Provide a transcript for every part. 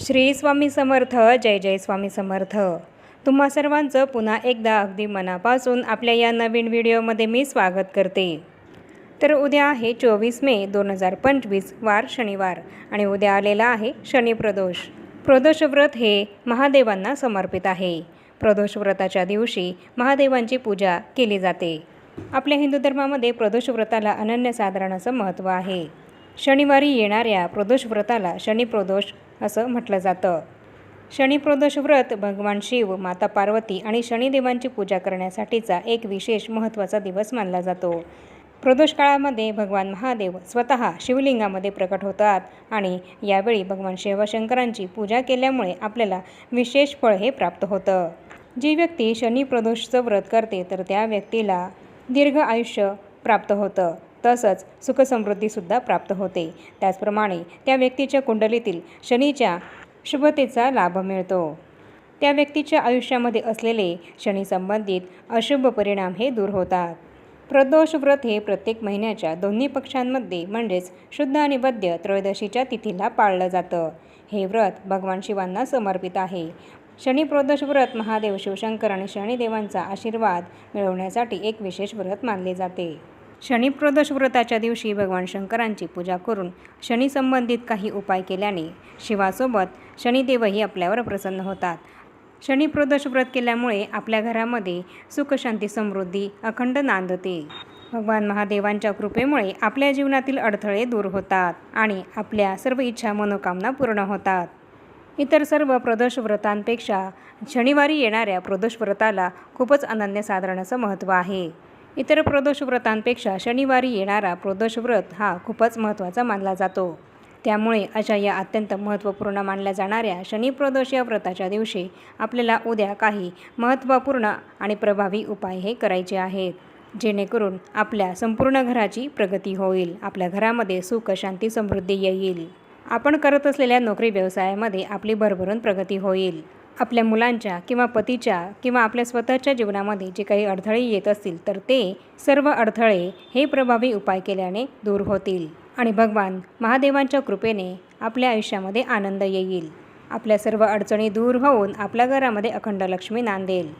श्री स्वामी समर्थ जय जय स्वामी समर्थ. तुम्हा सर्वांचं पुन्हा एकदा अगदी मनापासून आपल्या या नवीन व्हिडिओमध्ये मी स्वागत करते. तर उद्या आहे चोवीस मे दोन हजार पंचवीस वार शनिवार आणि उद्या आलेला आहे शनिप्रदोष प्रदोष व्रत हे महादेवांना समर्पित आहे. प्रदोष व्रताच्या दिवशी महादेवांची पूजा केली जाते. आपल्या हिंदू धर्मामध्ये प्रदोष व्रताला अनन्यसाधारण असं महत्त्व आहे. शनिवारी येणाऱ्या प्रदोष व्रताला शनिप्रदोष असं म्हटलं जातं. शनिप्रदोष व्रत भगवान शिव माता पार्वती आणि शनिदेवांची पूजा करण्यासाठीचा एक विशेष महत्त्वाचा दिवस मानला जातो. प्रदोष काळामध्ये भगवान महादेव स्वतः शिवलिंगामध्ये प्रकट होतात आणि यावेळी भगवान शिवशंकरांची पूजा केल्यामुळे आपल्याला विशेष फळ हे प्राप्त होतं. जी व्यक्ती शनिप्रदोषचं व्रत करते तर त्या व्यक्तीला दीर्घ आयुष्य प्राप्त होतं. तसंच सुखसमृद्धीसुद्धा प्राप्त होते. त्याचप्रमाणे त्या व्यक्तीच्या कुंडलीतील शनीच्या शुभतेचा लाभ मिळतो. त्या व्यक्तीच्या आयुष्यामध्ये असलेले शनीसंबंधित अशुभ परिणाम हे दूर होतात. प्रदोष व्रत हे प्रत्येक महिन्याच्या दोन्ही पक्षांमध्ये म्हणजेच शुद्ध आणि वद्य त्रयोदशीच्या तिथीला पाळलं जातं. हे व्रत भगवान शिवांना समर्पित आहे. शनी प्रदोष व्रत महादेव शिवशंकर आणि शनिदेवांचा आशीर्वाद मिळवण्यासाठी एक विशेष व्रत मानले जाते. शनिप्रदोष व्रताच्या दिवशी भगवान शंकरांची पूजा करून शनी संबंधित काही उपाय केल्याने शिवासोबत शनिदेवही आपल्यावर प्रसन्न होतात. शनिप्रदोष व्रत केल्यामुळे आपल्या घरामध्ये सुखशांती समृद्धी अखंड नांदते भगवान महादेवांच्या कृपेमुळे आपल्या जीवनातील अडथळे दूर होतात आणि आपल्या सर्व इच्छा मनोकामना पूर्ण होतात. इतर सर्व प्रदोष व्रतांपेक्षा शनिवारी येणाऱ्या प्रदोष व्रताला खूपच अनन्यसाधारण असं महत्त्व आहे. इतर प्रदोष व्रतांपेक्षा शनिवारी येणारा प्रदोष व्रत हा खूपच महत्त्वाचा मानला जातो. त्यामुळे अशा या अत्यंत महत्त्वपूर्ण मानल्या जाणाऱ्या शनिप्रदोष या व्रताच्या दिवशी आपल्याला उद्या काही महत्त्वपूर्ण आणि प्रभावी उपाय हे करायचे आहेत जेणेकरून आपल्या संपूर्ण घराची प्रगती होईल आपल्या घरामध्ये सुख शांती समृद्धी येईल. आपण करत असलेल्या नोकरी व्यवसायामध्ये आपली भरभरून प्रगती होईल. आपल्या मुलांच्या किंवा पतीच्या किंवा आपल्या स्वतःच्या जीवनामध्ये जे काही अडथळे येत असतील तर ते सर्व अडथळे हे प्रभावी उपाय केल्याने दूर होतील. आणि भगवान महादेवांच्या कृपेने आपल्या आयुष्यामध्ये आनंद येईल. आपल्या सर्व अडचणी दूर होऊन आपल्या घरामध्ये अखंड लक्ष्मी नांदेल.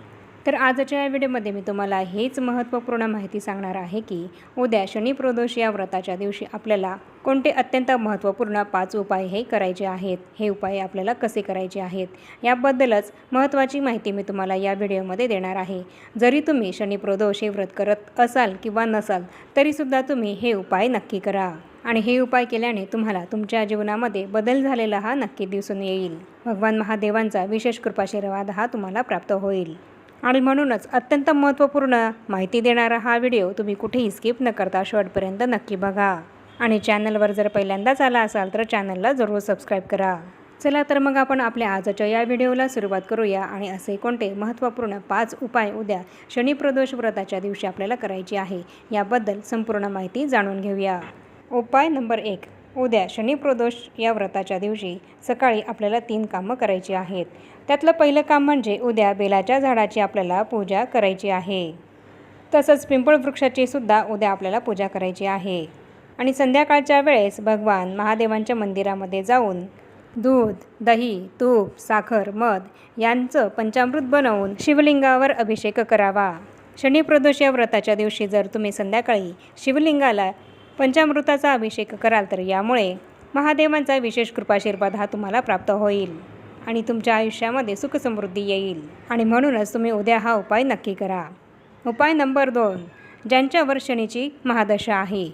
तर आजच्या या व्हिडिओमध्ये मी तुम्हाला हेच महत्त्वपूर्ण माहिती सांगणार आहे की उद्या शनिप्रदोष या व्रताच्या दिवशी आपल्याला कोणते अत्यंत महत्त्वपूर्ण पाच उपाय हे करायचे आहेत हे उपाय आपल्याला कसे करायचे आहेत याबद्दलच महत्त्वाची माहिती मी तुम्हाला या व्हिडिओमध्ये देणार आहे. जरी तुम्ही शनिप्रदोष हे व्रत करत असाल किंवा नसाल तरीसुद्धा तुम्ही हे उपाय नक्की करा. आणि हे उपाय केल्याने तुम्हाला तुमच्या जीवनामध्ये बदल झालेला हा नक्की दिसून येईल. भगवान महादेवांचा विशेष कृपाशीर्वाद हा तुम्हाला प्राप्त होईल. आणि म्हणूनच अत्यंत महत्त्वपूर्ण माहिती देणारा हा व्हिडिओ तुम्ही कुठेही स्किप न करता शेवटपर्यंत नक्की बघा. आणि चॅनलवर जर पहिल्यांदाच आला असाल तर चॅनलला जरूर सबस्क्राईब करा. चला तर मग आपण आपल्या आजच्या या व्हिडिओला सुरुवात करूया आणि असे कोणते महत्त्वपूर्ण पाच उपाय उद्या शनिप्रदोष व्रताच्या दिवशी आपल्याला करायची आहे याबद्दल संपूर्ण माहिती जाणून घेऊया. उपाय नंबर एक उद्या शनिप्रदोष या व्रताच्या दिवशी सकाळी आपल्याला तीन कामं करायची आहेत. त्यातलं पहिलं काम म्हणजे उद्या बेलाच्या झाडाची आपल्याला पूजा करायची आहे. तसंच पिंपळ वृक्षाची सुद्धा उद्या आपल्याला पूजा करायची आहे. आणि संध्याकाळच्या वेळेस भगवान महादेवांच्या मंदिरामध्ये जाऊन दूध दही तूप साखर मध यांचं पंचामृत बनवून शिवलिंगावर अभिषेक करावा. शनिप्रदोष या व्रताच्या दिवशी जर तुम्ही संध्याकाळी शिवलिंगाला पंचामृताचा अभिषेक कराल तर यामुळे महादेवांचा विशेष कृपाशीर्वाद हा तुम्हाला प्राप्त होईल आणि तुमच्या आयुष्यामध्ये सुखसमृद्धी येईल. आणि म्हणूनच तुम्ही उद्या हा उपाय नक्की करा. उपाय नंबर दोन ज्यांच्यावर शनीची महादशा आहे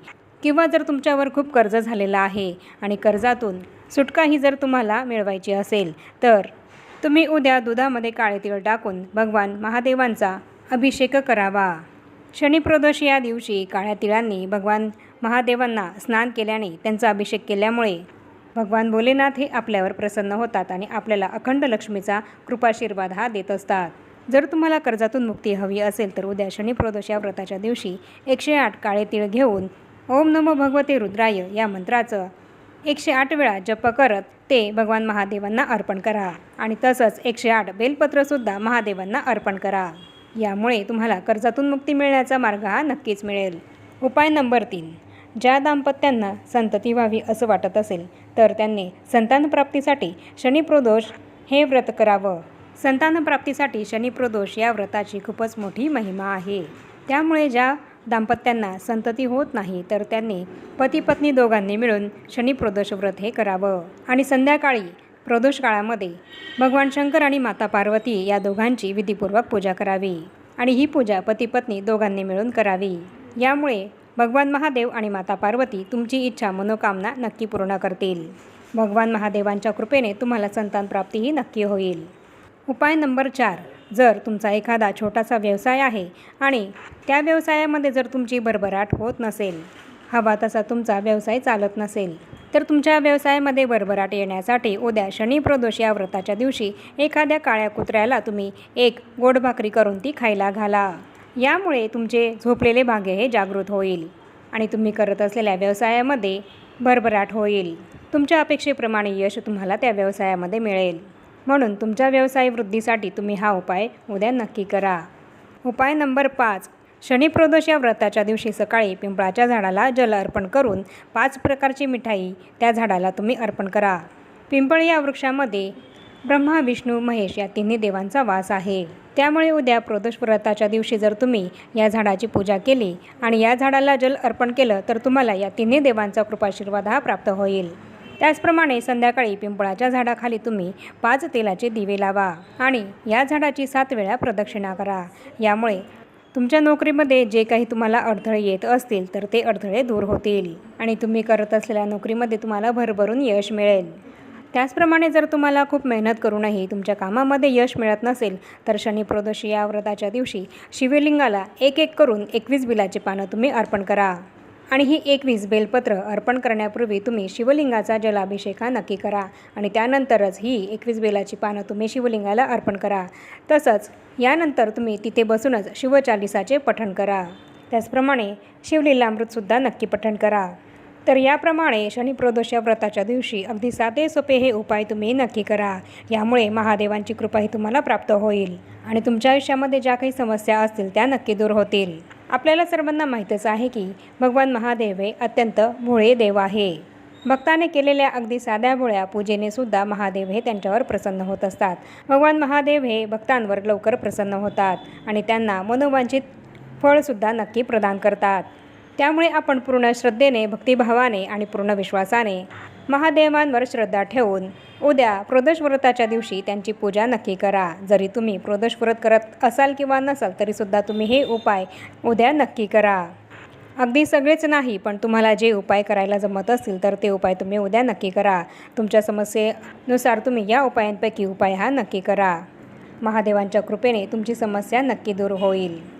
किंवा जर तुमच्यावर खूप कर्ज झालेलं आहे आणि कर्जातून सुटकाही जर तुम्हाला मिळवायची असेल तर तुम्ही उद्या दुधामध्ये काळे तीळ टाकून भगवान महादेवांचा अभिषेक करावा. शनिप्रदोष या दिवशी काळ्या तिळांनी भगवान महादेवांना स्नान केल्याने त्यांचा अभिषेक केल्यामुळे भगवान भोलेनाथ हे आपल्यावर प्रसन्न होतात आणि आपल्याला अखंड लक्ष्मीचा कृपाशीर्वाद हा देत असतात. जर तुम्हाला कर्जातून मुक्ती हवी असेल तर उद्या शनिप्रदोष या व्रताच्या दिवशी एकशे आठ काळे तीळ घेऊन ओम नमो भगवते रुद्राय या मंत्राचं एकशे आठ वेळा जप करत ते भगवान महादेवांना अर्पण करा आणि तसंच एकशे आठ बेलपत्रसुद्धा महादेवांना अर्पण करा. यामुळे तुम्हाला कर्जातून मुक्ती मिळण्याचा मार्ग हा नक्कीच मिळेल. उपाय नंबर तीन. ज्या दाम्पत्यांना संतती व्हावी असं वाटत असेल तर त्यांनी संतानप्राप्तीसाठी शनिप्रदोष हे व्रत करावं. संतानप्राप्तीसाठी शनिप्रदोष या व्रताची खूपच मोठी महिमा आहे. त्यामुळे ज्या दाम्पत्यांना संतती होत नाही तर त्यांनी पती पत्नी दोघांनी मिळून शनिप्रदोष व्रत हे करावं. आणि संध्याकाळी प्रदोष काळामध्ये भगवान शंकर आणि माता पार्वती या दोघांची विधीपूर्वक पूजा करावी. आणि ही पूजा पती पत्नी दोघांनी मिळून करावी. यामुळे भगवान महादेव आणि माता पार्वती तुमची इच्छा मनोकामना नक्की पूर्ण करतील. भगवान महादेवांच्या कृपेने तुम्हाला संतान प्राप्तीही नक्की होईल. उपाय नंबर चार. जर तुमचा एखादा छोटासा व्यवसाय आहे आणि त्या व्यवसायामध्ये जर तुमची भरभराट होत नसेल हवा तसा तुमचा व्यवसाय चालत नसेल तर तुमच्या व्यवसायामध्ये भरभराट येण्यासाठी उद्या शनी प्रदोष या व्रताच्या दिवशी एखाद्या काळ्या कुत्र्याला तुम्ही एक गोड भाकरी करून ती खायला घाला. यामुळे तुमचे झोपलेले भाग्य हे जागृत होईल आणि तुम्ही करत असलेल्या व्यवसायामध्ये भरभराट होईल. तुमच्या अपेक्षेप्रमाणे यश तुम्हाला त्या व्यवसायामध्ये मिळेल. म्हणून तुमच्या व्यवसाय वृद्धीसाठी तुम्ही हा उपाय उद्या नक्की करा. उपाय नंबर पाच. शनिप्रदोष या व्रताच्या दिवशी सकाळी पिंपळाच्या झाडाला जल अर्पण करून पाच प्रकारची मिठाई त्या झाडाला तुम्ही अर्पण करा. पिंपळ या वृक्षामध्ये ब्रह्मा विष्णू महेश या तिन्ही देवांचा वास आहे. त्यामुळे उद्या प्रदोष व्रताच्या दिवशी जर तुम्ही या झाडाची पूजा केली आणि या झाडाला जल अर्पण केलं तर तुम्हाला या तिन्ही देवांचा कृपाशीर्वाद हा प्राप्त होईल. त्याचप्रमाणे संध्याकाळी पिंपळाच्या झाडाखाली तुम्ही पाच तेलाचे दिवे लावा आणि या झाडाची सात वेळा प्रदक्षिणा करा. यामुळे तुमच्या नोकरीमध्ये जे काही तुम्हाला अडथळे येत असतील तर ते अडथळे दूर होतील आणि तुम्ही करत असलेल्या नोकरीमध्ये तुम्हाला भरभरून यश मिळेल. त्याचप्रमाणे जर तुम्हाला खूप मेहनत करूनही तुमच्या कामामध्ये यश मिळत नसेल तर शनिप्रदोषी या व्रताच्या दिवशी शिवलिंगाला एक एक करून एकवीस बिलाची पानं तुम्ही अर्पण करा. आणि ही एकवीस बेलपत्र अर्पण करण्यापूर्वी तुम्ही शिवलिंगाचा जलाभिषेक हा नक्की करा आणि त्यानंतरच ही एकवीस बेलाची पानं तुम्ही शिवलिंगाला अर्पण करा. तसंच यानंतर तुम्ही तिथे बसूनच शिवचालिसाचे पठण करा. त्याचप्रमाणे शिवलीलामृतसुद्धा नक्की पठण करा. तर याप्रमाणे शनिप्रदोष या व्रताच्या दिवशी अगदी साधे सोपे हे उपाय तुम्ही नक्की करा. यामुळे महादेवांची कृपा ही तुम्हाला प्राप्त होईल आणि तुमच्या आयुष्यामध्ये ज्या काही समस्या असतील त्या नक्की दूर होतील. आपल्याला सर्वांना माहीतच आहे की भगवान महादेव हे अत्यंत भोळे देव आहे. भक्ताने केलेल्या अगदी साध्या भोळ्या पूजेने सुद्धा महादेव हे त्यांच्यावर प्रसन्न होत असतात. भगवान महादेव हे भक्तांवर लवकर प्रसन्न होतात आणि त्यांना मनोवांछित फळसुद्धा नक्की प्रदान करतात. त्यामुळे आपण पूर्ण श्रद्धेने भक्तिभावाने आणि पूर्ण विश्वासाने महादेवांवर श्रद्धा ठेवून उद्या प्रदोष व्रताच्या दिवशी त्यांची पूजा नक्की करा. जरी तुम्ही प्रदोष व्रत करत असाल किंवा नसाल तरीसुद्धा तुम्ही हे उपाय उद्या नक्की करा. अगदी सगळेच नाही पण तुम्हाला जे उपाय करायला जमत असतील तर ते उपाय तुम्ही उद्या नक्की करा. तुमच्या समस्येनुसार तुम्ही या उपायांपैकी उपाय हा नक्की करा. महादेवांच्या कृपेने तुमची समस्या नक्की दूर होईल.